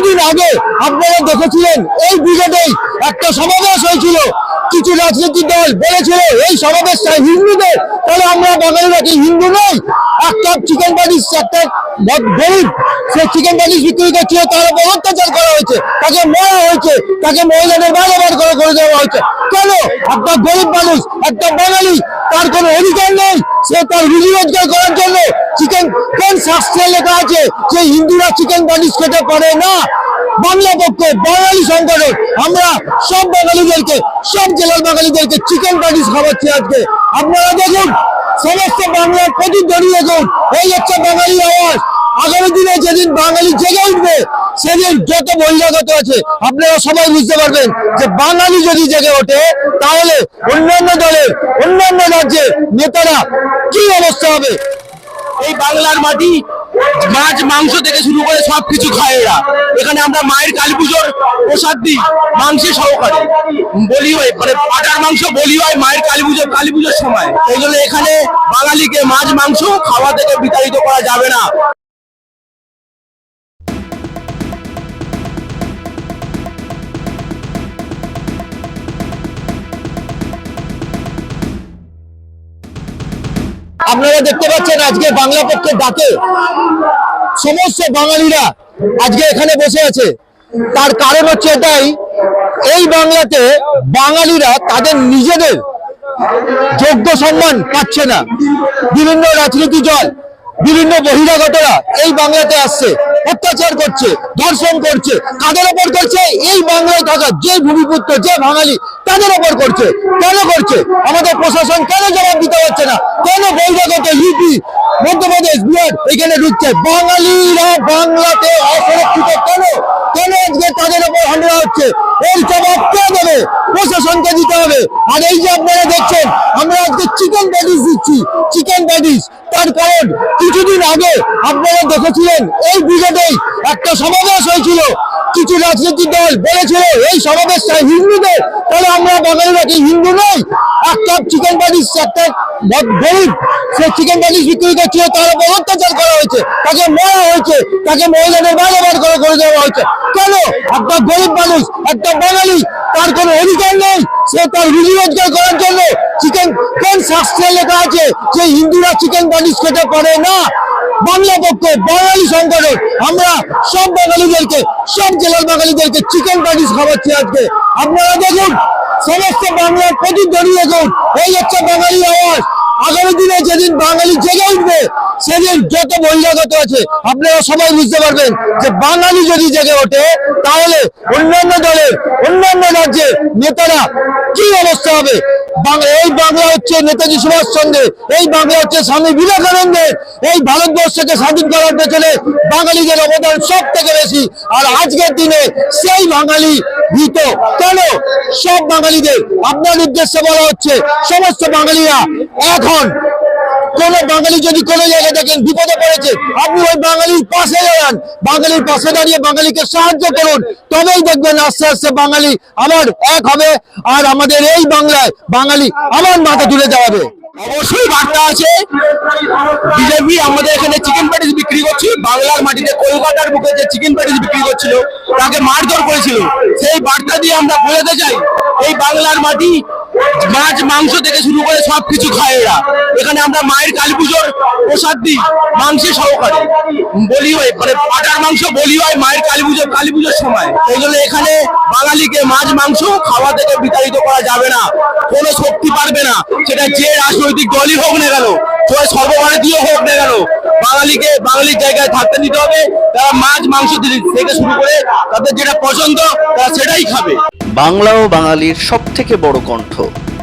কিছুদিন আগে আপনারা দেখেছিলেন এই ব্রিগেডেই একটা সমাবেশ হয়েছিল। কিছু রাজনৈতিক দল বলেছিল, এই সমাবেশটা হিন্দুদের তাহলে আমরা বাঙালিরা কি হিন্দু নই? এক কাপ চিকেন প্যাটিস একটা গরিব সে চিকেন প্যাটিস বিক্রি করছিল, তার উপর অত্যাচার করা হয়েছে, তাকে মারা হয়েছে, তাকে মহিলাদের বাইরে বার করে করে দেওয়া হয়েছে। কেন? একটা গরিব মানুষ, একটা বাঙালি, তার কোনো অধিকার নেই, সে তার রুজি রোজগার করার জন্য চিকেন কোন শাস্ত্রে লেখা আছে যে হিন্দুরা চিকেন প্যাটিস খেতে পারে না। বাংলা পক্ষে বাঙালি সংগঠন আমরা সব বাঙালিদেরকে, সব জেলার বাঙালিদেরকে চিকেন প্যাটিস খাওয়াচ্ছি আজকে। আপনারা দেখুন, সমস্ত বাংলার প্রতি প্রতিধ্বনি দেখুন, এই হচ্ছে বাঙালি আওয়াজ। আগামী দিনে যেদিন বাঙালি জেগে উঠবে, সেদিন যত বহিরাগত আছে, আপনারা সবাই বুঝতে পারবেন যে বাঙালি যদি জেগে ওঠে, তাহলে অন্যান্য দলের, অন্যান্য রাজ্যের নেতারা কি অবস্থা হবে? এই বাংলার মাটি, মাছ, মাংস থেকে শুরু করে সবকিছু খায় এরা। এখানে আমরা মায়ের কালী পুজোর প্রসাদ দিই, মাংসের সহকারে। বলি হয় মানে পাটার মাংস বলি হয় মায়ের কালী পুজো, কালী পুজোর সময়। এই জন্য এখানে বাঙালিকে মাছ, মাংস খাওয়া থেকে বিতাড়িত করা যাবে না। আপনারা দেখতে পাচ্ছেন আজকে বাংলা পক্ষের ডাকে সমস্ত বাঙালিরা আজকে এখানে বসে আছে। তার কারণ হচ্ছে এটাই, এই বাংলাতে বাঙালিরা তাদের নিজেদের যোগ্য সম্মান পাচ্ছে না। বিভিন্ন রাজনীতি দল, বিভিন্ন বহিরাগতরা এই বাংলাতে আসছে। অত্যাচার করছে, ধর্ষণ করছে, কাদের ওপর করছে? এই বাংলায় থাকা যে ভূমিপুত্র, যে বাঙালি তাদের ওপর করছে? কেন করছে? আমাদের প্রশাসন কেন জবাব দিতে পারছে না? কেন বহিরাগত ইউপি, মধ্যপ্রদেশ, বিহার, এখানে ঢুকছে? বাঙালিরা বাংলাতে অসুরক্ষিত কেন? হচ্ছে এর জবাব কে দেবে? প্রশাসনকে দিতে হবে। আর এই যে আপনারা দেখছেন, আমরা আজকে চিকেন প্যাটিস দিচ্ছি চিকেন প্যাটিস তার কারণ, কিছুদিন আগে আপনারা দেখেছিলেন, এই ব্রিগেডেই একটা সমাবেশ হয়েছিল। কিছু রাজনৈতিক দল বলেছিল, এই সমাবেশটা হিন্দুদের। তাহলে আমরা বাঙালিরা কি হিন্দু নই? এক কাপ চিকেন প্যাটিস একটা গরিব। সে চিকেন প্যাটিস বিক্রি করছিল তার উপর অত্যাচার করা হয়েছে, তাকে মারা হয়েছে, তাকে মহিলাদের বাইরে বার করে করে দেওয়া হয়েছে। কেন? একটা গরিব মানুষ, একটা বাঙালি, তার কোনো অধিকার নেই, সে তার রুজি রোজগার করার জন্য চিকেন কোন শাস্ত্রে লেখা আছে যে হিন্দুরা চিকেন প্যাটিস খেতে পারে না? বাংলা পক্ষে, বাঙালি সংগঠন, আমরা সব বাঙালিদেরকে, সব জেলার বাঙালিদেরকে চিকেন প্যাটিস খাওয়াচ্ছি আজকে। আপনারা দেখুন, সমস্ত বাংলার প্রতিধ্বনি দেখুন, এই হচ্ছে বাঙালি আওয়াজ। আগামী দিনে যেদিন বাঙালি জেগে উঠবে, সেদিন যত বহিরাগত আছে, আপনারা সবাই বুঝতে পারবেন যে বাঙালি যদি জেগে ওঠে, তাহলে অন্যান্য দলের, অন্যান্য রাজ্যের নেতারা কি অবস্থা হবে? এই বাংলা হচ্ছে নেতাজি সুভাষচন্দ্রের এই বাংলা হচ্ছে স্বামী বিবেকানন্দের, এই ভারতবর্ষকে স্বাধীন করার পেছনে বাঙালিদের অবদান সব থেকে বেশি। আর আজকের দিনে সেই বাঙালি ভীত। কেন? সব বাঙালিদের। আপনার উদ্দেশ্যে বলা হচ্ছে, সমস্ত বাঙালিরা এখন কোন বাঙালি যদি কোনো জায়গায় দেখেন বিপদে পড়েছে, আপনি ওই বাঙালির পাশে দাঁড়ান। বাঙালির পাশে দাঁড়িয়ে বাঙালিকে সাহায্য করুন, তবেই দেখবেন আস্তে আস্তে বাঙালি আবার এক হবে, আর আমাদের এই বাংলায় বাঙালি আবার মাথা তুলে যাওয়াবে অবশ্যই বার্তা আছে, বিজেপি আমাদের এখানে চিকেন প্যাটিস বিক্রি করছে, বাংলার মাটিতে কলকাতার বুকে যে চিকেন প্যাটিস বিক্রি করছিল, তাকে মারধর করেছিল। সেই বার্তা দিয়ে আমরা বোঝাতে চাই, এই বাংলার মাটি মাছ, মাংস থেকে শুরু করে সবকিছু খায় এরা। এখানে আমরা মায়ের কালী পুজোর প্রসাদ দিই, মাংসের সহকারে। বলি হয় মানে পাটার মাংস বলি হয় মায়ের কালী পুজো, কালী পুজোর সময়। এই জন্য এখানে বাঙালিকে মাছ, মাংস খাওয়া থেকে বিতাড়িত করা যাবে না। কোনো শক্তি পারবে না। সেটা যে রাজনৈতিক দলই হোক না কেন সবাই সর্বভারতীয় হোক না কেন, বাঙালিকে বাঙালির জায়গায় থাকতে দিতে হবে। তারা মাছ, মাংস থেকে শুরু করে তাদের যেটা পছন্দ, তারা সেটাই খাবে। বাংলা ও বাঙালির সব থেকে বড় কণ্ঠ।